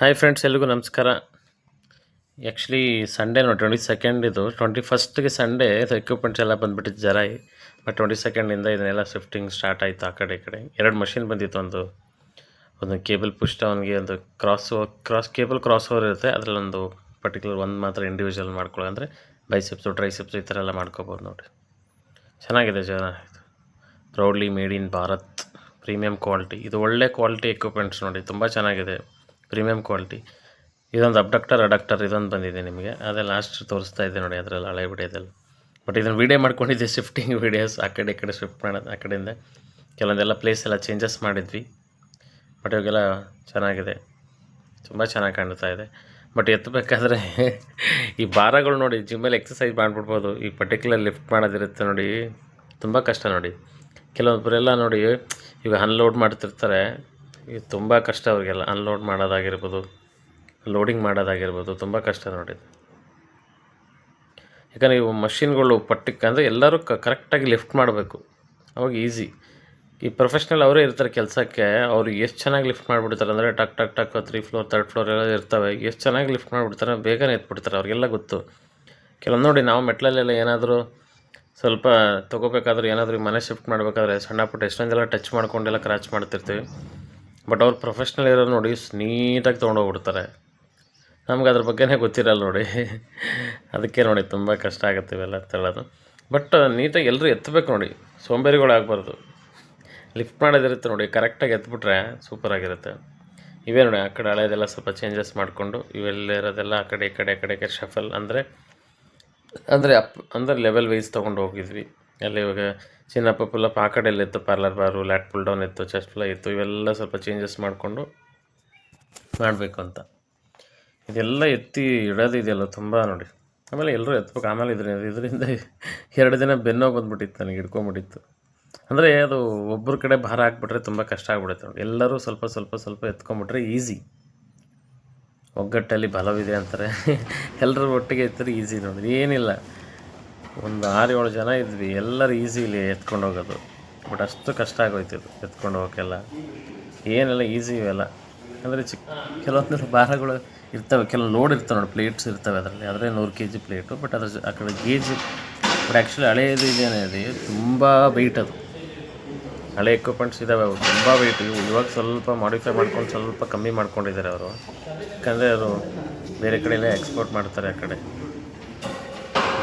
Hi friends ಎಲ್ರಿಗೂ ನಮಸ್ಕಾರ. Actually Sunday ನೋಡಿ ಟ್ವೆಂಟಿ ಸೆಕೆಂಡ್ ಇದು ಟ್ವೆಂಟಿ ಫಸ್ಟ್ಗೆ ಸಂಡೇ ಎಕ್ವಿಪ್ಮೆಂಟ್ಸ್ ಎಲ್ಲ ಬಂದುಬಿಟ್ಟಿತ್ತು ಜರ ಬಟ್ ಟ್ವೆಂಟಿ ಸೆಕೆಂಡಿಂದ ಇದನ್ನೆಲ್ಲ ಶಿಫ್ಟಿಂಗ್ ಸ್ಟಾರ್ಟ್ ಆಯಿತು ಆ ಕಡೆ ಈ ಕಡೆ. ಎರಡು ಮಷಿನ್ ಬಂದಿತ್ತು, ಒಂದು ಒಂದು ಕೇಬಲ್ ಪುಷ್ಟ ಅವನಿಗೆ ಒಂದು cross cross cable cross over ಇರುತ್ತೆ ಅದರಲ್ಲೊಂದು ಪರ್ಟಿಕ್ಯುಲರ್ ಒಂದು ಮಾತ್ರ ಇಂಡಿವಿಜುವಲ್ ಮಾಡ್ಕೊಳ್ಳೋ ಅಂದರೆ ಬೈಸೆಪ್ಸು ಟ್ರೈಸೆಪ್ಸು ಈ ಥರ ಎಲ್ಲ ಮಾಡ್ಕೋಬೋದು ನೋಡಿ. ಚೆನ್ನಾಗಿದೆ ಜನ ಇದು proudly made in Bharat premium quality ಇದು ಒಳ್ಳೆ ಕ್ವಾಲಿಟಿ ಎಕ್ವಿಪ್ಮೆಂಟ್ಸ್ ನೋಡಿ. ತುಂಬ ಚೆನ್ನಾಗಿದೆ. Premium quality. ಇದೊಂದು ಅಬ್ಡಕ್ಟರ್, ಅಡಕ್ಟರ್ ಇದೊಂದು ಬಂದಿದೆ ನಿಮಗೆ. ಅದೇ ಲಾಸ್ಟ್ ತೋರಿಸ್ತಾ ಇದೆ ನೋಡಿ ಅದರಲ್ಲಿ ಹಳೆ ವಿಡಿಯೋದಲ್ಲಿ. ಬಟ್ ಇದನ್ನು ವೀಡಿಯೋ ಮಾಡ್ಕೊಂಡಿದ್ದೆ ಶಿಫ್ಟಿಂಗ್ ವೀಡಿಯೋಸ್ ಆ ಕಡೆ ಈ ಕಡೆ ಶಿಫ್ಟ್ ಮಾಡೋದು ಆ ಕಡೆಯಿಂದ. ಕೆಲವೊಂದೆಲ್ಲ ಪ್ಲೇಸ್ ಎಲ್ಲ ಚೇಂಜಸ್ ಮಾಡಿದ್ವಿ. ಬಟ್ ಇವಾಗೆಲ್ಲ ಚೆನ್ನಾಗಿದೆ. ತುಂಬ ಚೆನ್ನಾಗಿ ಕಾಣ್ತಾ ಇದೆ. ಬಟ್ ಎತ್ತಬೇಕಾದ್ರೆ ಈ ಭಾರಗಳು ನೋಡಿ ಜಿಮ್ಮಲ್ಲಿ ಎಕ್ಸಸೈಸ್ ಮಾಡಿಬಿಡ್ಬೋದು. ಈ ಪರ್ಟಿಕ್ಯುಲರ್ ಲಿಫ್ಟ್ ಮಾಡೋದಿರುತ್ತೆ ನೋಡಿ, ತುಂಬ ಕಷ್ಟ ನೋಡಿ. ಕೆಲವೊಬ್ಬರೆಲ್ಲ ನೋಡಿ, ಇವಾಗ ಅನ್ಲೋಡ್ ಮಾಡ್ತಿರ್ತಾರೆ. ಇದು ತುಂಬ ಕಷ್ಟ ಅವರಿಗೆಲ್ಲ. ಅನ್ಲೋಡ್ ಮಾಡೋದಾಗಿರ್ಬೋದು ಲೋಡಿಂಗ್ ಮಾಡೋದಾಗಿರ್ಬೋದು, ತುಂಬ ಕಷ್ಟ ನೋಡಿ. ಯಾಕಂದರೆ ಇವು ಮಷಿನ್ಗಳು ಪಟ್ಟಿಕ್ ಅಂದರೆ ಎಲ್ಲರೂ ಕರೆಕ್ಟಾಗಿ ಲಿಫ್ಟ್ ಮಾಡಬೇಕು. ಅವಾಗ ಈಸಿ ಈ ಪ್ರೊಫೆಷ್ನಲ್ ಅವರೇ ಇರ್ತಾರೆ ಕೆಲಸಕ್ಕೆ, ಅವ್ರು ಎಷ್ಟು ಚೆನ್ನಾಗಿ ಲಿಫ್ಟ್ ಮಾಡಿಬಿಡ್ತಾರೆ ಅಂದರೆ ಟಕ್ ಟಕ್ ಟಕ್ ತ್ರೀ ಫ್ಲೋರ್ ತರ್ಡ್ ಫ್ಲೋರ್ ಎಲ್ಲ ಇರ್ತವೆ. ಎಷ್ಟು ಚೆನ್ನಾಗಿ ಲಿಫ್ಟ್ ಮಾಡಿಬಿಡ್ತಾರೆ ಬೇಗನೆ ಎತ್ಬಿಡ್ತಾರೆ ಅವ್ರಿಗೆಲ್ಲ ಗೊತ್ತು. ಕೆಲವೊಂದು ನೋಡಿ ನಾವು ಮೆಟ್ಲಲ್ಲೆಲ್ಲ ಏನಾದರೂ ಸ್ವಲ್ಪ ತೊಗೋಬೇಕಾದ್ರೆ ಏನಾದರೂ ಮನೆ ಶಿಫ್ಟ್ ಮಾಡಬೇಕಾದ್ರೆ ಸಣ್ಣ ಪುಟ್ಟ ಎಷ್ಟೊಂದೆಲ್ಲ ಟಚ್ ಮಾಡ್ಕೊಂಡೆಲ್ಲ ಕ್ರಾಚ್ ಮಾಡ್ತಿರ್ತೀವಿ. ಬಟ್ ಅವ್ರು ಪ್ರೊಫೆಷ್ನಲ್ ಇರೋರು ನೋಡಿ ನೀಟಾಗಿ ತೊಗೊಂಡೋಗ್ಬಿಡ್ತಾರೆ. ನಮ್ಗೆ ಅದ್ರ ಬಗ್ಗೆನೇ ಗೊತ್ತಿರಲ್ಲ ನೋಡಿ. ಅದಕ್ಕೆ ನೋಡಿ ತುಂಬ ಕಷ್ಟ ಆಗುತ್ತೆ ಇವೆಲ್ಲ ತಳ್ಳೋದು ಬಟ್ ನೀಟಾಗಿ ಎಲ್ಲರೂ ಎತ್ತಬೇಕು ನೋಡಿ. ಸೋಂಬೇರಿಗಳು ಆಗಬಾರ್ದು. ಲಿಫ್ಟ್ ಮಾಡೋದಿರುತ್ತೆ ನೋಡಿ. ಕರೆಕ್ಟಾಗಿ ಎತ್ಬಿಟ್ರೆ ಸೂಪರಾಗಿರುತ್ತೆ ಇವೇ ನೋಡಿ, ಆ ಕಡೆ ಹಳೆಯದೆಲ್ಲ ಸ್ವಲ್ಪ ಚೇಂಜಸ್ ಮಾಡಿಕೊಂಡು ಇವೆಲ್ಲ ಇರೋದೆಲ್ಲ ಆ ಕಡೆ ಈ ಕಡೆ, ಆ ಕಡೆ ಶಫಲ್ ಅಂದರೆ ಅಂದರೆ ಅಪ್ ಅಂದರೆ ಲೆವೆಲ್ ವೈಸ್ ತೊಗೊಂಡು ಹೋಗಿದ್ವಿ. ಅಲ್ಲಿ ಇವಾಗ ಚಿನ್ನಪ್ಪ ಪುಲ್ಲ ಆ ಇತ್ತು parallel bar lat pull down ಇತ್ತು ಚೆಸ್ಟ್ ಫ್ಲೈ ಇತ್ತು ಇವೆಲ್ಲ ಸ್ವಲ್ಪ ಚೇಂಜಸ್ ಮಾಡಿಕೊಂಡು ಮಾಡಬೇಕು ಅಂತ. ಇದೆಲ್ಲ ಎತ್ತಿ ಇಡೋದಿದೆಯಲ್ಲ ತುಂಬ ನೋಡಿ. ಆಮೇಲೆ ಎಲ್ಲರೂ ಎತ್ಬೇಕು. ಆಮೇಲೆ ಇದರಿಂದ ಇದರಿಂದ ಎರಡು ದಿನ ಬೆನ್ನೋ ಬಂದ್ಬಿಟ್ಟಿತ್ತು ನನಗೆ, ಹಿಡ್ಕೊಂಬಿಟ್ಟಿತ್ತು. ಅಂದರೆ ಅದು ಒಬ್ಬರ ಕಡೆ ಭಾರ ಹಾಕ್ಬಿಟ್ರೆ ತುಂಬ ಕಷ್ಟ ಆಗ್ಬಿಡುತ್ತೆ ನೋಡಿ. ಎಲ್ಲರೂ ಸ್ವಲ್ಪ ಸ್ವಲ್ಪ ಸ್ವಲ್ಪ ಎತ್ಕೊಂಬಿಟ್ರೆ ಈಸಿ ಒಗ್ಗಟ್ಟಲ್ಲಿ ಬಲವಿದೆ ಅಂತಾರೆ. ಎಲ್ಲರೂ ಒಟ್ಟಿಗೆ ಎತ್ತರೆ ಈಸಿ ನೋಡಿ. ಏನಿಲ್ಲ. ಒಂದು ಆರು ಏಳು ಜನ ಇದ್ವಿ, ಎಲ್ಲರೂ ಈಸಿಲಿ ಎತ್ಕೊಂಡು ಹೋಗೋದು. ಬಟ್ ಅಷ್ಟು ಕಷ್ಟ ಆಗೋಯ್ತಿದ್ದು ಎತ್ಕೊಂಡು ಹೋಗೋಕ್ಕೆಲ್ಲ ಏನೆಲ್ಲ ಈಸಿ ಇವೆಲ್ಲ? ಅಂದರೆ ಚಿಕ್ಕ ಕೆಲವೊಂದು ಭಾರಗಳು ಇರ್ತವೆ, ಕೆಲವು ಲೋಡ್ ಇರ್ತವೆ ನೋಡಿ ಪ್ಲೇಟ್ಸ್ ಇರ್ತವೆ ಅದರಲ್ಲಿ. ಆದರೆ ನೂರು ಕೆ ಜಿ ಪ್ಲೇಟು ಬಟ್ ಅದ್ರ ಆ ಕಡೆ ಗೇಜ್ ಬಟ್ ಆ್ಯಕ್ಚುಲಿ ಹಳೆಯದು ಇದೇನಿದೆ ತುಂಬ ವೆಯ್ಟ್ ಅದು. ಹಳೆ ಎಕ್ವಿಪ್ಮೆಂಟ್ಸ್ ಇದ್ದಾವೆ ಅವು ತುಂಬ ವೆಯ್ಟ್ ಇವು ಇವಾಗ ಸ್ವಲ್ಪ ಮಾಡಿಫೈ ಮಾಡ್ಕೊಂಡು ಸ್ವಲ್ಪ ಕಮ್ಮಿ ಮಾಡ್ಕೊಂಡಿದ್ದಾರೆ ಅವರು. ಯಾಕಂದರೆ ಅವರು ಬೇರೆ ಕಡೆಯಲ್ಲೇ ಎಕ್ಸ್ಪೋರ್ಟ್ ಮಾಡ್ತಾರೆ ಆ ಕಡೆ.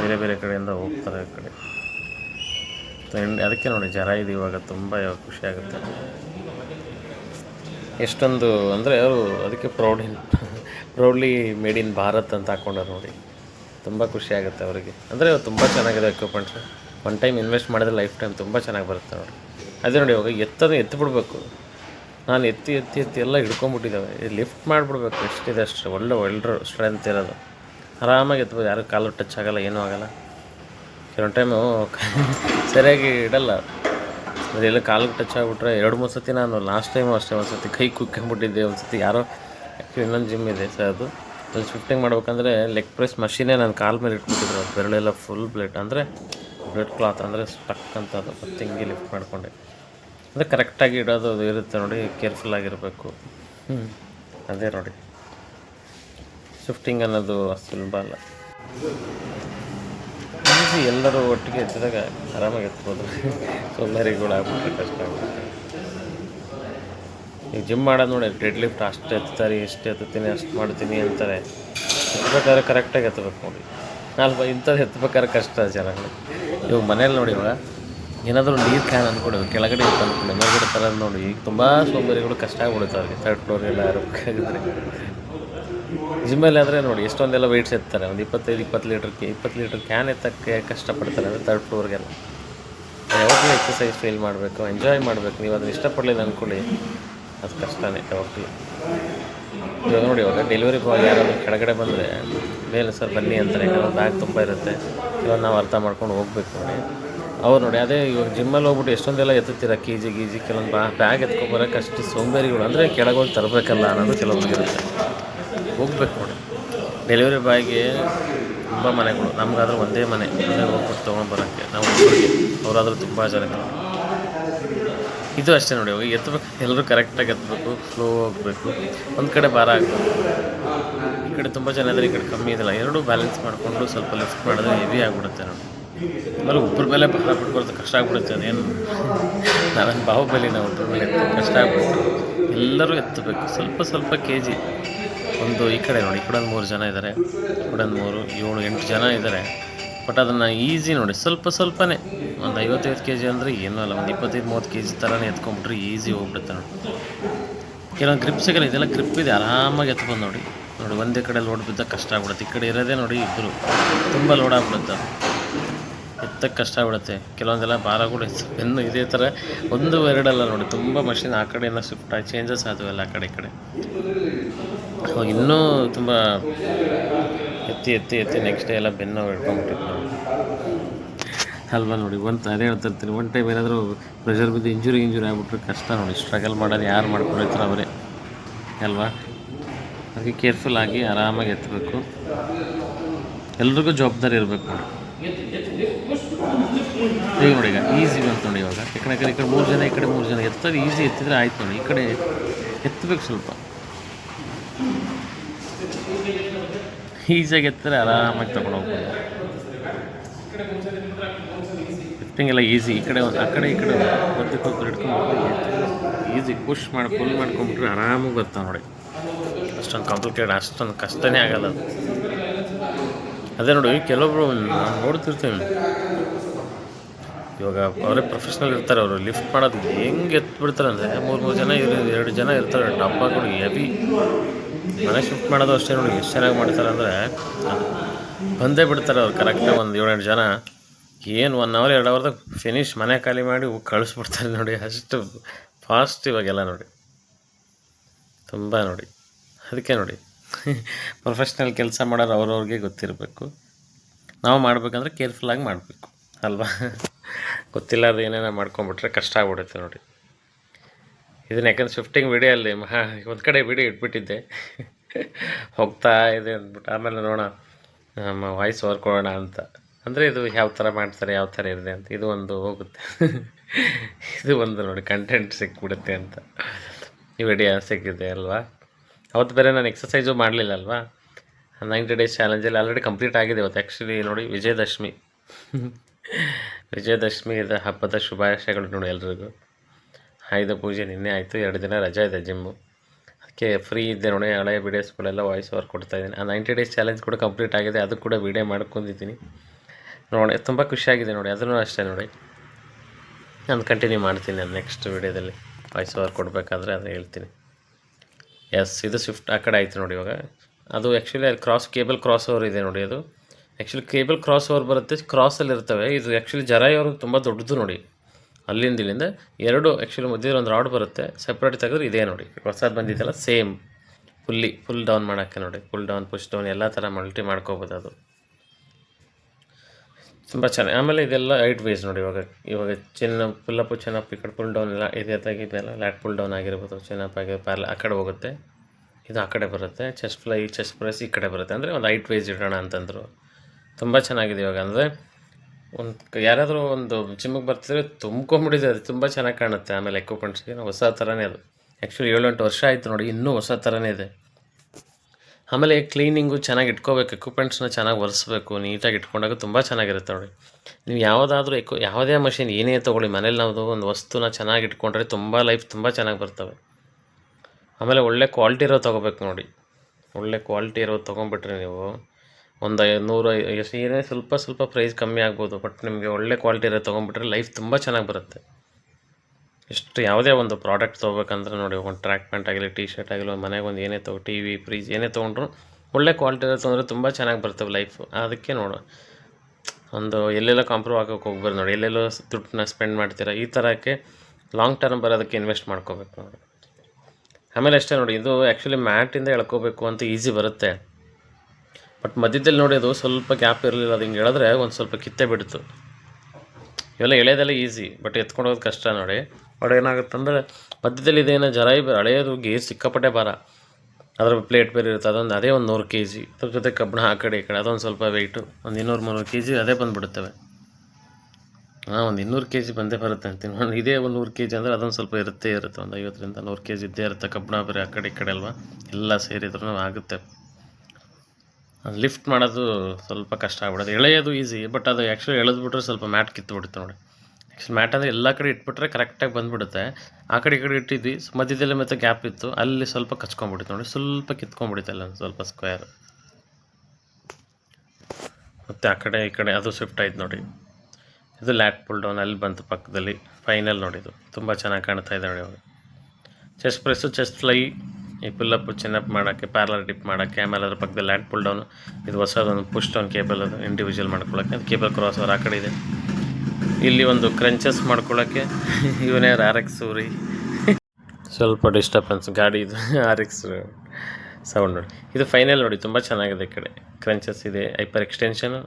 ಬೇರೆ ಬೇರೆ ಕಡೆಯಿಂದ ಹೋಗ್ತಾರೆ ಆ ಕಡೆ. ಅದಕ್ಕೆ ನೋಡಿ, ಜರ ಇದು ಇವಾಗ ತುಂಬ ಇವಾಗ ಖುಷಿ ಆಗುತ್ತೆ. ಎಷ್ಟೊಂದು ಅಂದರೆ ಅವರು ಅದಕ್ಕೆ proud proudly made in Bharat ಅಂತ ಹಾಕ್ಕೊಂಡವ್ರು ನೋಡಿ. ತುಂಬ ಖುಷಿ ಆಗುತ್ತೆ ಅವರಿಗೆ. ಅಂದರೆ ತುಂಬ ಚೆನ್ನಾಗಿದೆ ಎಕ್ವಿಪ್ಮೆಂಟ್ಸ್ ಒನ್ ಟೈಮ್ ಇನ್ವೆಸ್ಟ್ ಮಾಡಿದ್ರೆ ಲೈಫ್ ಟೈಮ್ ತುಂಬ ಚೆನ್ನಾಗಿ ಬರುತ್ತೆ ನೋಡಿ. ಅದೇ ನೋಡಿ, ಇವಾಗ ಎತ್ತದ ಎತ್ತು ಬಿಡಬೇಕು ನಾನು ಎತ್ತಿ ಎತ್ತಿ ಎತ್ತಿ ಎಲ್ಲ ಹಿಡ್ಕೊಂಬಿಟ್ಟಿದ್ದಾವೆ. ಲಿಫ್ಟ್ ಮಾಡಿಬಿಡ್ಬೇಕು. ಎಷ್ಟಿದೆ ಅಷ್ಟು ಒಳ್ಳೆ ಒಳ್ಳೆ ಸ್ಟ್ರೆಂತ್ ಇರೋದು. ಆರಾಮಾಗಿ ಎತ್ಬೋದು ಯಾರು ಕಾಲು ಟಚ್ ಆಗಲ್ಲ, ಏನೂ ಆಗಲ್ಲ. ಕೆಲವೊಂದು ಟೈಮು ಸರಿಯಾಗಿ ಇಡಲ್ಲ. ಅದೆಲ್ಲ ಕಾಲು ಟಚ್ ಆಗಿಬಿಟ್ರೆ ಎರಡು, ಮೂರು ಸತಿ ನಾನು ಲಾಸ್ಟ್ ಟೈಮು ಅಷ್ಟೇ ಒಂದು ಸತಿ ಕೈ ಕುಕ್ಕೊಂಬಿಟ್ಟಿದ್ದೆ, ಒಂದು ಸತಿ ಯಾರೋ ಆ್ಯಕ್ಚುಲಿ ಇನ್ನೊಂದು ಜಿಮ್ ಇದೆ ಸರ್ ಅದು. ಅಲ್ಲಿ ಶಿಫ್ಟಿಂಗ್ ಮಾಡ್ಬೇಕಂದ್ರೆ ಲೆಗ್ ಪ್ರೆಸ್ ಮಷೀನೇ ನಾನು ಕಾಲು ಮೇಲೆ ಇಟ್ಬಿಟ್ಟಿದ್ರು. ಅದು ಬೆರಳೆಲ್ಲ ಫುಲ್ ಬ್ಲಡ್ ಅಂದರೆ ಬ್ಲಡ್ ಕ್ಲಾತ್ ಅಂದರೆ ಸ್ಟಕ್ ಅಂತ ಅದು. ಮತ್ತೆ ಲಿಫ್ಟ್ ಮಾಡಿಕೊಂಡೆ. ಅಂದರೆ ಕರೆಕ್ಟಾಗಿ ಇಡೋದು ಅದು ಇರುತ್ತೆ ನೋಡಿ ಕೇರ್ಫುಲ್ ಆಗಿರಬೇಕು. ಹ್ಞೂ ಅದೇ ನೋಡಿ. ಶಿಫ್ಟಿಂಗ್ ಅನ್ನೋದು ಸುಲಭ ಅಲ್ಲ. ಈಸಿ ಎಲ್ಲರೂ ಒಟ್ಟಿಗೆ ಎತ್ತಿದಾಗ ಆರಾಮಾಗಿ ಎತ್ಬೋದು ಆಗ್ಬಿಟ್ರೆ ಕಷ್ಟ ಆಗುತ್ತೆ ಈಗ ಜಿಮ್ ಮಾಡೋದು ನೋಡಿ ಡೆಡ್ ಲಿಫ್ಟ್ ಅಷ್ಟು ಎತ್ತಾರೆ, ಎಷ್ಟು ಎತ್ತೀನಿ ಅಷ್ಟು ಮಾಡ್ತೀನಿ ಅಂತಾರೆ. ಎತ್ಬೇಕಾದ್ರೆ ಕರೆಕ್ಟಾಗಿ ಎತ್ತಬೇಕು ನೋಡಿ. ನಾಲ್ಕು ಇಂಥದ್ದು ಎತ್ಬೇಕಾದ್ರೆ ಕಷ್ಟ ಜನಗಳು ಇವಾಗ ಮನೇಲಿ ನೋಡಿ ಇವಾಗ ಏನಾದರೂ ನೀರು ಕ್ಯಾನ್ ಅಂದ್ಕೊಡಿ ಕೆಳಗಡೆ ಇತ್ತು ಅಂದ್ಕೊಂಡು ಮೇಲ್ಗಡೆ ತರೋದು ನೋಡಿ, ಈಗ ತುಂಬ ಸೌಂದರ್ಯಗಳು ಕಷ್ಟ ಆಗ್ಬಿಡುತ್ತೆ ಅವ್ರಿಗೆ. ಥರ್ಡ್ ಫ್ಲೋರ್ ಎಲ್ಲ ಇರಬೇಕಾಗಿದ್ರೆ ಜಿಮ್ಮಲ್ಲಿ ಅಂದರೆ ನೋಡಿ ಎಷ್ಟೊಂದೆಲ್ಲ ವೆಯ್ಟ್ಸ್ ಎತ್ತಾರೆ. ಒಂದು ಇಪ್ಪತ್ತೈದು, ಇಪ್ಪತ್ತು ಲೀಟ್ರ್ಗೆ ಇಪ್ಪತ್ತು ಲೀಟ್ರ್ ಕ್ಯಾನ್ ಎತ್ತಕ್ಕೆ ಕಷ್ಟಪಡ್ತಾರೆ ಅಂದರೆ ತರ್ಡ್ ಫ್ಲೋರ್ಗೆಲ್ಲ ಯಾವಾಗಲೂ ಎಕ್ಸಸೈಸ್ ಫೀಲ್ ಮಾಡಬೇಕು ಎಂಜಾಯ್ ಮಾಡಬೇಕು. ನೀವು ಅದನ್ನ ಇಷ್ಟಪಡಲಿಲ್ಲ ಅಂದ್ಕೊಳ್ಳಿ ಅದು ಕಷ್ಟನೇ ಯಾವಾಗಲೂ. ಇವಾಗ ನೋಡಿ, ಇವಾಗ ಡೆಲಿವರಿ ಬಾಯ್ ಯಾರಾದರೂ ಕೆಳಗಡೆ ಬಂದರೆ ಮೇಲೆ ಸರ್, ಬನ್ನಿ ಅಂತಾರೆ. ಯಾಕಂದ್ರೆ ಬ್ಯಾಗ್ ತುಂಬ ಇರುತ್ತೆ. ಇವಾಗ ನಾವು ಅರ್ಥ ಮಾಡ್ಕೊಂಡು ಹೋಗ್ಬೇಕು ನೋಡಿ. ಅವ್ರು ನೋಡಿ, ಅದೇ ಇವಾಗ ಜಿಮ್ಮಲ್ಲಿ ಹೋಗ್ಬಿಟ್ಟು ಎಷ್ಟೊಂದೆಲ್ಲ ಎತ್ತುತ್ತೀರ? ಕೆ ಜಿ ಗೀಜಿ, ಕೆಲವೊಂದು ಬ್ಯಾಗ್ ಎತ್ಕೊಂಬರಕ್ಕೆ ಅಷ್ಟು ಸೋಂಬೇರಿಗಳು ಅಂದರೆ ಕೆಳಗೆ ಹೋಗಿ ತರಬೇಕಲ್ಲ ಅನ್ನೋದು ಕೆಲವೊಂದು ಇರುತ್ತೆ ಹೋಗ್ಬೇಕು ನೋಡಿ. ಡೆಲಿವರಿ ಬಾಯ್ಗೆ ತುಂಬ ಮನೆಗಳು ನಮಗಾದ್ರೂ ಒಂದೇ ಮನೆ. ಮನೆಗೆ ಹೋಗ್ಬಿಟ್ಟು ತೊಗೊಂಡು ಬರೋಕ್ಕೆ ನಾವು ಅವರಾದರೂ ತುಂಬ ಜನ ಇದು ಅಷ್ಟೇ ನೋಡಿ. ಹೋಗಿ ಎತ್ತಬೇಕು ಎಲ್ಲರೂ ಕರೆಕ್ಟಾಗಿ ಎತ್ತಬೇಕು ಸ್ಲೋ ಹೋಗಬೇಕು. ಒಂದು ಕಡೆ ಭಾರ ಆಗಬೇಕು. ಈ ಕಡೆ ತುಂಬ ಜನ ಇದ್ದಾರೆ ಈ ಕಡೆ ಕಮ್ಮಿ ಇದೆಲ್ಲ. ಎರಡೂ ಬ್ಯಾಲೆನ್ಸ್ ಮಾಡಿಕೊಂಡು ಸ್ವಲ್ಪ ಲಿಫ್ಟ್ ಮಾಡಿದ್ರೆ ಹೆವಿ ಆಗಿಬಿಡುತ್ತೆ ನೋಡಿ. ಆಮೇಲೆ ಒಬ್ಬರ ಮೇಲೆ ಭಾರ ಬಿಟ್ಬಾರ್ದು ಕಷ್ಟ ಆಗ್ಬಿಡುತ್ತೆ ಅದೇನು ನಾನು ಬಾಹುಬಲಿ ನಾವು ಒಬ್ಬರ ಮೇಲೆ ಕಷ್ಟ ಆಗ್ಬಿಟ್ಟು ಎಲ್ಲರೂ ಎತ್ತಬೇಕು. ಸ್ವಲ್ಪ ಸ್ವಲ್ಪ ಕೆ ಜಿ ಒಂದು ಈ ಕಡೆ ನೋಡಿ ಈ ಕಡೆ ಒಂದು ಮೂರು ಜನ ಇದ್ದಾರೆ ಈ ಕಡೆ ಒಂದು ಮೂರು, ಏಳು, ಎಂಟು ಜನ ಇದ್ದಾರೆ. ಬಟ್ ಅದನ್ನು ಈಸಿ ನೋಡಿ, ಸ್ವಲ್ಪ ಸ್ವಲ್ಪನೇ, ಒಂದು ಐವತ್ತೈದು ಕೆ ಜಿ ಅಂದರೆ ಏನೂ ಅಲ್ಲ, ಒಂದು ಇಪ್ಪತ್ತೈದು, ಮೂವತ್ತು ಕೆ ಜಿ ಥರನೇ ಎತ್ಕೊಂಡ್ಬಿಟ್ರೆ ಈಸಿ ಹೋಗ್ಬಿಡುತ್ತೆ ನೋಡಿ. ಕೆಲವೊಂದು ಗ್ರಿಪ್ ಸಿಗಲ್ಲ, ಇದೆಲ್ಲ ಗ್ರಿಪ್ ಇದೆ, ಆರಾಮಾಗಿ ಎತ್ಕೊಂಡು ನೋಡಿ. ನೋಡಿ, ಒಂದೇ ಕಡೆ ಲೋಡ್ ಬಿದ್ದಾಗ ಕಷ್ಟ ಆಗ್ಬಿಡುತ್ತೆ. ಈ ಕಡೆ ಇರೋದೇ ನೋಡಿ ಇಬ್ಬರು ತುಂಬ ಲೋಡ್ ಆಗ್ಬಿಡುತ್ತೆ. ಎತ್ತಕ್ಕೆ ಕಷ್ಟ ಆಗ್ಬಿಡುತ್ತೆ. ಕೆಲವೊಂದೆಲ್ಲ ಭಾರ ಇತ್ತು ಇನ್ನು ಇದೇ ಥರ ಒಂದು ಎರಡಲ್ಲ ನೋಡಿ, ತುಂಬ ಮಷಿನ್ ಆ ಕಡೆಯಿಂದ ಶಿಫ್ಟ್ ಆಗಿ ಚೇಂಜಸ್ ಆದವು ಎಲ್ಲ ಆ ಕಡೆ ಕಡೆ. ಅವಾಗ ಇನ್ನೂ ತುಂಬ ಎತ್ತಿ ಎತ್ತಿ ಎತ್ತಿ ನೆಕ್ಸ್ಟ್ ಡೇ ಎಲ್ಲ ಬೆನ್ನು ಹಿಡ್ಕೊಂಡ್ಬಿಟ್ಟಿತ್ತು ನಾವು. ಅಲ್ವಾ ನೋಡಿ, ಒಂದು ಅದೇ ಹೇಳ್ತಾ ಇರ್ತೀನಿ ಒನ್ ಟೈಮ್ ಏನಾದರೂ ಪ್ರೆಷರ್ ಬಿದ್ದು ಇಂಜುರಿ ಇಂಜುರಿ ಆಗ್ಬಿಟ್ರೆ ಕಷ್ಟ ನೋಡಿ ಸ್ಟ್ರಗಲ್ ಮಾಡೋದು ಯಾರು ಮಾಡ್ಕೊಂಡಿರ್ತಾರೆ ಅವರೇ, ಅಲ್ವಾ? ಅದಕ್ಕೆ ಕೇರ್ಫುಲ್ ಆಗಿ ಆರಾಮಾಗಿ ಎತ್ತಬೇಕು ಎಲ್ರಿಗೂ ಜವಾಬ್ದಾರಿ ಇರಬೇಕು ನೋಡಿ. ಈಗ ನೋಡಿ, ಈಗ ಈಸಿ ಬಂತು ನೋಡಿ ಇವಾಗ. ಯಾಕಂದ್ರೆ ಈ ಕಡೆ ಮೂರು ಜನ, ಈ ಕಡೆ ಮೂರು ಜನ. ಎತ್ತೋದು ಈಸಿ ಎತ್ತಿದ್ರೆ ಆಯ್ತು ನೋಡಿ, ಈ ಕಡೆ ಎತ್ತಬೇಕು ಸ್ವಲ್ಪ. ಈಸಿಯಾಗಿ ಎತ್ತಿದ್ರೆ ಆರಾಮಾಗಿ ತಗೊಂಡು ಹೋಗ್ಬೋದು ಲಿಫ್ಟಿಂಗ್ ಎಲ್ಲ ಈಸಿ ಈ ಕಡೆ ಒಂದು ಆ ಕಡೆ ಈ ಕಡೆ ಒದ್ದಕ್ಕೆ ಹೋಗ್ಬಿಟ್ಟು ಹಿಡ್ಕೊಂಡು ಈಸಿ ಪುಷ್ ಮಾಡಿ ಫುಲ್ ಮಾಡ್ಕೊಂಬಿಟ್ರೆ ಆರಾಮಾಗಿ ಬರ್ತಾವೆ ನೋಡಿ. ಅಷ್ಟೊಂದು ಕಾಂಪ್ಲಿಕೇಟೆಡ್ ಅಷ್ಟೊಂದು ಕಷ್ಟನೇ ಆಗಲ್ಲ ಅದು. ಅದೇ ನೋಡಿ, ಕೆಲವೊಬ್ರು ನೋಡ್ತಿರ್ತೀವಿ ಇವಾಗ ಅವರೇ ಪ್ರೊಫೆಷ್ನಲ್ ಇರ್ತಾರೆ ಅವರು. ಲಿಫ್ಟ್ ಮಾಡೋದು ಹೆಂಗೆ ಎತ್ಬಿಡ್ತಾರೆ ಅಂದರೆ ಮೂರು ಮೂರು ಜನ ಇರೋದು ಎರಡು ಜನ ಇರ್ತಾರೆ. ಡಬ್ಬಗಳು ಹೆವಿ ಮನೆ ಶಿಫ್ಟ್ ಮಾಡೋದು ಅಷ್ಟೇ ನೋಡಿ, ಎಷ್ಟು ಚೆನ್ನಾಗಿ ಮಾಡ್ತಾರೆ ಅಂದರೆ, ಬಂದೇ ಬಿಡ್ತಾರೆ ಅವ್ರು ಕರೆಕ್ಟಾಗಿ ಒಂದು ಏಳೆಂಟು ಜನ. ಏನು ಒನ್ ಅವರ್ ಎರಡು ಅವರ್ದಾಗ ಫಿನಿಶ್ ಮನೆ ಖಾಲಿ ಮಾಡಿ ಕಳಿಸ್ಬಿಡ್ತಾರೆ ನೋಡಿ, ಅಷ್ಟು ಫಾಸ್ಟ್ ಇವಾಗೆಲ್ಲ ನೋಡಿ. ತುಂಬ ನೋಡಿ. ಅದಕ್ಕೆ ನೋಡಿ ಪ್ರೊಫೆಷ್ನಲ್ ಕೆಲಸ ಮಾಡೋರು ಅವ್ರವ್ರಿಗೆ ಗೊತ್ತಿರಬೇಕು. ನಾವು ಮಾಡಬೇಕಂದ್ರೆ ಕೇರ್ಫುಲ್ಲಾಗಿ ಮಾಡಬೇಕು, ಅಲ್ವಾ? ಗೊತ್ತಿಲ್ಲಾರ್ದು ಏನೇನೋ ಮಾಡ್ಕೊಂಬಿಟ್ರೆ ಕಷ್ಟ ಆಗ್ಬಿಡುತ್ತೆ ನೋಡಿ. ಇದನ್ನ ಯಾಕಂದ್ರೆ ಶಿಫ್ಟಿಂಗ್ ವಿಡಿಯೋ ಮಹಾ, ಒಂದು ಕಡೆ ವಿಡಿಯೋ ಇಟ್ಬಿಟ್ಟಿದ್ದೆ. ಹೋಗ್ತಾ ಇದೆ ಅಂದ್ಬಿಟ್ಟು, ಆಮೇಲೆ ನೋಡೋಣ ವಾಯ್ಸ್ ಓವರ್ ಅಂತ. ಅಂದರೆ ಇದು ಯಾವ ಥರ ಮಾಡ್ತಾರೆ, ಯಾವ ಥರ ಇದೆ ಅಂತ. ಇದು ಒಂದು ಹೋಗುತ್ತೆ. ಇದು ಒಂದು ನೋಡಿ ಕಂಟೆಂಟ್ ಸಿಕ್ಬಿಡುತ್ತೆ ಅಂತ. ವಿಡಿಯೋ ಸಿಕ್ಕಿದೆ ಅಲ್ವಾ? ಅವತ್ತು ಬೇರೆ ನಾನು ಎಕ್ಸಸೈಸು ಮಾಡಲಿಲ್ಲ ಅಲ್ವಾ? ನೈಂಟಿ ಡೇಸ್ ಚಾಲೆಂಜಲ್ಲಿ ಆಲ್ರೆಡಿ ಕಂಪ್ಲೀಟ್ ಆಗಿದೆ ಇವತ್ತು. ಆ್ಯಕ್ಚುಲಿ ನೋಡಿ, ವಿಜಯದಶಮಿ. ವಿಜಯದಶಮಿ ಇದು ಹಬ್ಬದ ಶುಭಾಶಯಗಳು ನೋಡಿ ಎಲ್ರಿಗೂ. ಆಯುಧ ಪೂಜೆ ನಿನ್ನೆ ಆಯಿತು, ಎರಡು ದಿನ ರಜಾ ಇದೆ ಜಿಮ್ಮು ಅದಕ್ಕೆ ಫ್ರೀ ಇದ್ದೆ ನೋಡಿ, ಹಳೆ ವೀಡಿಯೋಸ್ಗಳೆಲ್ಲ ವಾಯ್ಸ್ ಓವರ್ ಕೊಡ್ತಾ ಇದ್ದೀನಿ. ಆ ನೈಂಟಿ ಡೇಸ್ ಚಾಲೆಂಜ್ ಕೂಡ ಕಂಪ್ಲೀಟ್ ಆಗಿದೆ, ಅದು ಕೂಡ ವೀಡಿಯೋ ಮಾಡ್ಕೊಂಡಿದ್ದೀನಿ. ನೋಡಿ, ತುಂಬ ಖುಷಿಯಾಗಿದೆ ನೋಡಿ, ಅದನ್ನು ಅಷ್ಟೇ ನೋಡಿ. ನಾನು ಕಂಟಿನ್ಯೂ ಮಾಡ್ತೀನಿ ನಾನು ನೆಕ್ಸ್ಟ್ ವೀಡಿಯೋದಲ್ಲಿ ವಾಯ್ಸ್ ಓವರ್ ಕೊಡಬೇಕಾದ್ರೆ ಅದು ಹೇಳ್ತೀನಿ. ಎಸ್ ಇದು ಸ್ವಿಫ್ಟ್ ಆ ಕಡೆ ಆಯಿತು ನೋಡಿ ಇವಾಗ. ಅದು ಆ್ಯಕ್ಚುಲಿ ಅಲ್ಲಿ ಕ್ರಾಸ್ ಕೇಬಲ್ ಕ್ರಾಸ್ ಓವರ್ ಇದೆ ನೋಡಿ ಅದು. ಆ್ಯಕ್ಚುಲಿ ಕೇಬಲ್ ಕ್ರಾಸ್ ಓವರ್ ಬರುತ್ತೆ ಕ್ರಾಸಲ್ಲಿ ಇರ್ತವೆ. ಇದು ಆ್ಯಕ್ಚುಲಿ ಜರಾಯಿ ಅವರು ತುಂಬ ದೊಡ್ಡದು ನೋಡಿ. ಅಲ್ಲಿಂದ ಇಲ್ಲಿಂದ ಎರಡು ಆ್ಯಕ್ಚುಲಿ ಮಧ್ಯದಲ್ಲಿ ಒಂದು ರಾಡ್ ಬರುತ್ತೆ. ಸಪ್ರೇಟ್ ತೆಗೆದ್ರೆ ಇದೇ ನೋಡಿ. ಹೊಸದು ಬಂದಿದ್ದೆಲ್ಲ ಸೇಮ್ ಫುಲ್ಲಿ ಫುಲ್ ಡೌನ್ ಮಾಡೋಕ್ಕೆ ನೋಡಿ. ಫುಲ್ ಡೌನ್ ಪುಷ್ ಡೌನ್ ಎಲ್ಲ ಥರ ಮಲ್ಟಿ ಮಾಡ್ಕೋಬೋದು ಅದು. ತುಂಬ ಚೆನ್ನಾಗಿ ಆಮೇಲೆ ಇದೆಲ್ಲ ಐಟ್ ವೇಸ್ ನೋಡಿ ಇವಾಗ. ಇವಾಗ ಚಿನ್ನ ಫುಲ್ಲಪ್ಪು ಚೆನ್ನಪ್ ಈ ಕಡೆ ಫುಲ್ ಡೌನ್ ಎಲ್ಲ ಇದೇ ತೆಗಿದೆಲ್ಲ ಲ್ಯಾಟ್ ಫುಲ್ ಡೌನ್ ಆಗಿರ್ಬೋದು. ಚೆನ್ನಪ್ ಆಗಿ ಪ್ಯಾರ್ಲ ಆ ಕಡೆ ಹೋಗುತ್ತೆ. ಇದು ಆ ಕಡೆ ಬರುತ್ತೆ. ಚೆಸ್ಟ್ ಫ್ಲೈ ಚೆಸ್ಟ್ ಪ್ರೆಸ್ ಈ ಕಡೆ ಬರುತ್ತೆ. ಅಂದರೆ ಒಂದು ಐಟ್ ವೇಸ್ ಇಡೋಣ ಅಂತಂದರು. ತುಂಬ ಚೆನ್ನಾಗಿದೆ ಇವಾಗ ಅಂದರೆ ಒಂದು ಯಾರಾದರೂ ಒಂದು ಜಿಮ್ಮಿಗೆ ಬರ್ತಿದ್ರೆ ತುಂಬ್ಕೊಂಬಿಟ್ಟಿದೆ, ಅದು ತುಂಬ ಚೆನ್ನಾಗಿ ಕಾಣುತ್ತೆ. ಆಮೇಲೆ ಎಕ್ವಿಪ್ಮೆಂಟ್ಸ್ಗೆ ಹೊಸ ಥರನೇ ಅದು. ಆ್ಯಕ್ಚುಲಿ ಏಳೆಂಟು ವರ್ಷ ಆಯಿತು ನೋಡಿ, ಇನ್ನೂ ಹೊಸ ಥರನೇ ಇದೆ. ಆಮೇಲೆ ಕ್ಲೀನಿಂಗು ಚೆನ್ನಾಗಿ ಇಟ್ಕೋಬೇಕು ಎಕ್ವಿಪ್ಮೆಂಟ್ಸ್ನ ಚೆನ್ನಾಗಿ ಒರೆಸ್ಬೇಕು ನೀಟಾಗಿ ಇಟ್ಕೊಂಡಾಗ ತುಂಬ ಚೆನ್ನಾಗಿರುತ್ತೆ ನೋಡಿ. ನೀವು ಯಾವುದಾದ್ರೂ ಎಕ್ ಯಾವುದೇ ಮಷಿನ್ ಏನೇ ತೊಗೊಳ್ಳಿ, ಮನೇಲಿ ನಾವು ಒಂದು ವಸ್ತುನ ಚೆನ್ನಾಗಿ ಇಟ್ಕೊಂಡ್ರೆ ತುಂಬ ಲೈಫ್ ತುಂಬ ಚೆನ್ನಾಗಿ ಬರ್ತವೆ. ಆಮೇಲೆ ಒಳ್ಳೆ ಕ್ವಾಲಿಟಿ ಇರೋ ತೊಗೋಬೇಕು ನೋಡಿ. ಒಳ್ಳೆ ಕ್ವಾಲಿಟಿ ಇರೋ ತೊಗೊಂಬಿಟ್ರೆ ನೀವು ಒಂದು ನೂರು ಏನೇ ಸ್ವಲ್ಪ ಸ್ವಲ್ಪ ಪ್ರೈಸ್ ಕಮ್ಮಿ ಆಗ್ಬೋದು ಬಟ್ ನಿಮಗೆ ಒಳ್ಳೆ ಕ್ವಾಲಿಟಿ ಇರೋ ತೊಗೊಂಬಿಟ್ರೆ ಲೈಫ್ ತುಂಬ ಚೆನ್ನಾಗಿ ಬರುತ್ತೆ. ಎಷ್ಟು ಯಾವುದೇ ಒಂದು ಪ್ರಾಡಕ್ಟ್ ತೊಗೋಬೇಕಂದ್ರೆ ನೋಡಿ, ಒಂದು ಟ್ರ್ಯಾಕ್ ಪ್ಯಾಂಟ್ ಆಗಲಿ ಟಿ ಶರ್ಟ್ ಆಗಲಿ ಒಂದು ಮನೆಗೆ ಒಂದು ಏನೇ ತೊಗೊ ಟಿ ವಿ ಫ್ರಿಜ್ ಏನೇ ತೊಗೊಂಡ್ರು ಒಳ್ಳೆ ಕ್ವಾಲಿಟಿ ಇರುತ್ತೆ ಅಂದರೆ ತುಂಬ ಚೆನ್ನಾಗಿ ಬರ್ತವೆ ಲೈಫ್ ಅದಕ್ಕೆ ನೋಡು, ಒಂದು ಎಲ್ಲೆಲ್ಲ ಕಾಂಪ್ರೂವ್ ಆಗೋಕೆ ಹೋಗ್ಬಾರ್ದು ನೋಡಿ, ಎಲ್ಲೆಲ್ಲೋ ದುಡ್ಡನ್ನ ಸ್ಪೆಂಡ್ ಮಾಡ್ತೀರಾ, ಈ ಥರಕ್ಕೆ ಲಾಂಗ್ ಟರ್ಮ್ ಬರೋದಕ್ಕೆ ಇನ್ವೆಸ್ಟ್ ಮಾಡ್ಕೋಬೇಕು ನೋಡಿ. ಆಮೇಲೆ ಅಷ್ಟೇ ನೋಡಿ, ಇದು ಆ್ಯಕ್ಚುಲಿ ಮ್ಯಾಟಿಂದ ಎಳ್ಕೋಬೇಕು ಅಂತ ಈಸಿ ಬರುತ್ತೆ. ಬಟ್ ಮಧ್ಯದಲ್ಲಿ ನೋಡಿ ಅದು ಸ್ವಲ್ಪ ಗ್ಯಾಪ್ ಇರಲಿಲ್ಲ, ಅದು ಹಿಂಗೆ ಹೇಳಿದ್ರೆ ಒಂದು ಸ್ವಲ್ಪ ಕಿತ್ತೆ ಬಿಡ್ತು. ಇವೆಲ್ಲ ಎಳೆಯೋದೆಲ್ಲ ಈಸಿ ಬಟ್ ಎತ್ಕೊಂಡು ಹೋಗೋದು ಕಷ್ಟ ನೋಡಿ. ಬಟ್ ಏನಾಗುತ್ತಂದ್ರೆ ಮಧ್ಯದಲ್ಲಿ ಇದೇನೋ ಜರಾಯಿ ಹಳೆಯದು ಗೇರ್ ಸಿಕ್ಕಾಪಟ್ಟೆ ಭಾರ. ಅದರ ಪ್ಲೇಟ್ ಬೇರೆ ಇರುತ್ತೆ, ಅದೊಂದು ಅದೇ ಒಂದು ನೂರು ಕೆ ಜಿ ಅದ್ರ ಜೊತೆ ಕಬ್ಬಣ ಆ ಕಡೆ ಈ ಕಡೆ, ಅದೊಂದು ಸ್ವಲ್ಪ ವೆಯ್ಟು ಒಂದು ಇನ್ನೂರು ಮುನ್ನೂರು ಕೆ ಜಿ ಅದೇ ಬಂದುಬಿಡುತ್ತವೆ. ಹಾಂ, ಒಂದು ಇನ್ನೂರು ಕೆ ಜಿ ಬಂದೇ ಬರುತ್ತೆ ಅಂತೀನಿ. ಒಂದು ಇದೇ ಒಂದು ನೂರು ಕೆ ಜಿ ಅಂದರೆ ಅದೊಂದು ಸ್ವಲ್ಪ ಇರುತ್ತೆ ಇರುತ್ತೆ, ಒಂದು ಐವತ್ತರಿಂದ ನೂರು ಕೆ ಜಿ ಇದ್ದೇ ಇರುತ್ತೆ, ಕಬ್ಬಣ ಬೇರೆ ಆ ಕಡೆ ಈ ಕಡೆ ಅಲ್ವಾ? ಎಲ್ಲ ಸೇರಿದ್ರೂ ಆಗುತ್ತೆ. ಲಿಫ್ಟ್ ಮಾಡೋದು ಸ್ವಲ್ಪ ಕಷ್ಟ ಆಗ್ಬಿಡೋದು. ಎಳೆಯೋದು ಈಸಿ ಬಟ್ ಅದು ಆ್ಯಕ್ಚುಲಿ ಎಳೆದ್ಬಿಟ್ರೆ ಸ್ವಲ್ಪ ಮ್ಯಾಟ್ ಕಿತ್ತುಬಿಡುತ್ತೆ ನೋಡಿ. ಆ್ಯಕ್ಚುಲಿ ಮ್ಯಾಟ್ ಅಂದರೆ ಎಲ್ಲ ಕಡೆ ಇಟ್ಬಿಟ್ರೆ ಕರೆಕ್ಟಾಗಿ ಬಂದುಬಿಡುತ್ತೆ. ಆ ಕಡೆ ಈ ಕಡೆ ಇಟ್ಟಿದ್ವಿ, ಮಧ್ಯದಲ್ಲಿ ಮತ್ತೆ ಗ್ಯಾಪ್ ಇತ್ತು. ಅಲ್ಲಿ ಸ್ವಲ್ಪ ಕಚ್ಕೊಂಡ್ಬಿಡುತ್ತೆ ನೋಡಿ, ಸ್ವಲ್ಪ ಕಿತ್ಕೊಂಡ್ಬಿಡುತ್ತೆ ಅಲ್ಲ, ಸ್ವಲ್ಪ ಸ್ಕ್ವೇರ್ ಮತ್ತು ಆ ಕಡೆ ಈ ಕಡೆ ಅದು ಶಿಫ್ಟ್ ಆಯ್ತು ನೋಡಿ. ಇದು ಲ್ಯಾಟ್ ಪುಲ್ ಡೌನ್ ಅಲ್ಲಿ ಬಂತು ಪಕ್ಕದಲ್ಲಿ. ಫೈನಲ್ ನೋಡಿದ್ದು ತುಂಬ ಚೆನ್ನಾಗಿ ಕಾಣ್ತಾ ಇದೆ ನೋಡಿ ಚೆಸ್ಟ್ ಪ್ರೆಸ್ಸು ಚೆಸ್ಟ್ ಫ್ಲೈ ಈ ಪುಲ್ಲಪ್ ಚೆನ್ನಪ್ ಮಾಡೋಕ್ಕೆ ಪ್ಯಾರಲರ್ ಡಿಪ್ ಮಾಡೋಕ್ಕೆ, ಆಮೇಲೆ ಅದ್ರ ಪಕ್ಕದಲ್ಲಿ ಲ್ಯಾಂಡ್ ಪುಲ್ ಡೌನ್ ಇದು ಹೊಸದೊಂದು ಪುಷ್ ಡೌನ್ ಕೇಬಲ್ ಅದು ಇಂಡಿವಿಜುವಲ್ ಮಾಡ್ಕೊಳ್ಳೋಕ್ಕೆ ಅದು ಕೇಬಲ್ ಕ್ರಾಸ್ ಆ ಕಡೆ ಇದೆ. ಇಲ್ಲಿ ಒಂದು ಕ್ರಂಚಸ್ ಮಾಡ್ಕೊಳ್ಳೋಕ್ಕೆ ಇವನೇ ಆರ್ ಎಕ್ಸ್ ಸೂರಿ ಸ್ವಲ್ಪ ಡಿಸ್ಟರ್ಬೆನ್ಸ್ ಗಾಡಿ ಇದು. ಆರ್ ಎಕ್ಸ್ ಸೌಂಡ್ ನೋಡಿ. ಇದು ಫೈನಲ್ ನೋಡಿ, ತುಂಬ ಚೆನ್ನಾಗಿದೆ ಈ ಕಡೆ. ಕ್ರಂಚಸ್ ಇದೆ ಹೈಪರ್ ಎಕ್ಸ್ಟೆನ್ಷನು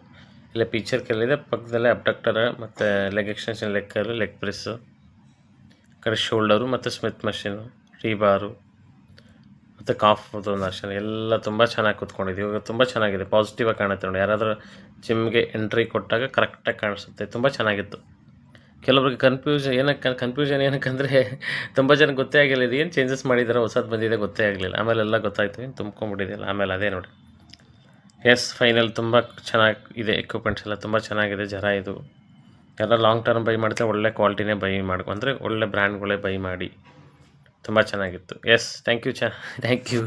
ಇಲ್ಲ ಪಿಕ್ಚರ್ ಕಲ್ಲಿದೆ ಪಕ್ಕದಲ್ಲೇ ಅಬ್ಡಕ್ಟರ್ ಮತ್ತು leg extension leg leg press ಕಡೆ ಶೋಲ್ಡರು ಮತ್ತು ಸ್ಮಿತ್ ಮಷೀನು ಬಾರು ಮತ್ತು ಕಾಫ್ ಒಂದು ಅಷ್ಟೇ ಎಲ್ಲ ತುಂಬ ಚೆನ್ನಾಗಿ ಕೂತ್ಕೊಂಡಿದೆ ಇವಾಗ ತುಂಬ ಚೆನ್ನಾಗಿದೆ. ಪಾಸಿಟಿವ್ ಆಗಿ ಕಾಣುತ್ತೆ ನೋಡಿ. ಯಾರಾದರೂ ಜಿಮ್ಗೆ ಎಂಟ್ರಿ ಕೊಟ್ಟಾಗ ಕರೆಕ್ಟಾಗಿ ಕಾಣಿಸುತ್ತೆ. ತುಂಬ ಚೆನ್ನಾಗಿತ್ತು. ಕೆಲವ್ರಿಗೆ ಕನ್ಫ್ಯೂಷನ್ ಏನಕ್ಕೆ ಕನ್ಫ್ಯೂಷನ್ ಏನಕ್ಕಂದರೆ ತುಂಬ ಜನ ಗೊತ್ತೇ ಆಗಿಲ್ಲ. ಇದು ಏನು ಚೇಂಜಸ್ ಮಾಡಿದ್ದಾರೆ ಹೊಸದು ಬಂದಿದೆ ಗೊತ್ತೇ ಆಗಲಿಲ್ಲ. ಆಮೇಲೆ ಎಲ್ಲ ಗೊತ್ತಾಯ್ತು. ಏನು ತುಂಬ್ಕೊಂಡ್ಬಿಟ್ಟಿದೆಯಲ್ಲ. ಆಮೇಲೆ ಅದೇ ನೋಡಿ. ಎಸ್ ಫೈನಲ್ ತುಂಬ ಚೆನ್ನಾಗಿ ಇದೆ. ಎಕ್ವಿಪ್ಮೆಂಟ್ಸ್ ಎಲ್ಲ ತುಂಬ ಚೆನ್ನಾಗಿದೆ. ಜರ ಇದು. ಎಲ್ಲ ಲಾಂಗ್ ಟರ್ಮ್ ಬೈ ಮಾಡ್ತಾರೆ, ಒಳ್ಳೆ ಕ್ವಾಲಿಟಿನೇ ಬೈ ಮಾಡ್ಕೊಂಡ್ರೆ ಒಳ್ಳೆ ಬ್ರ್ಯಾಂಡ್ಗಳೇ ಬೈ ಮಾಡಿ. ತುಂಬ ಚೆನ್ನಾಗಿತ್ತು. ಎಸ್ ಥ್ಯಾಂಕ್ ಯು ಚ ಥ್ಯಾಂಕ್ ಯು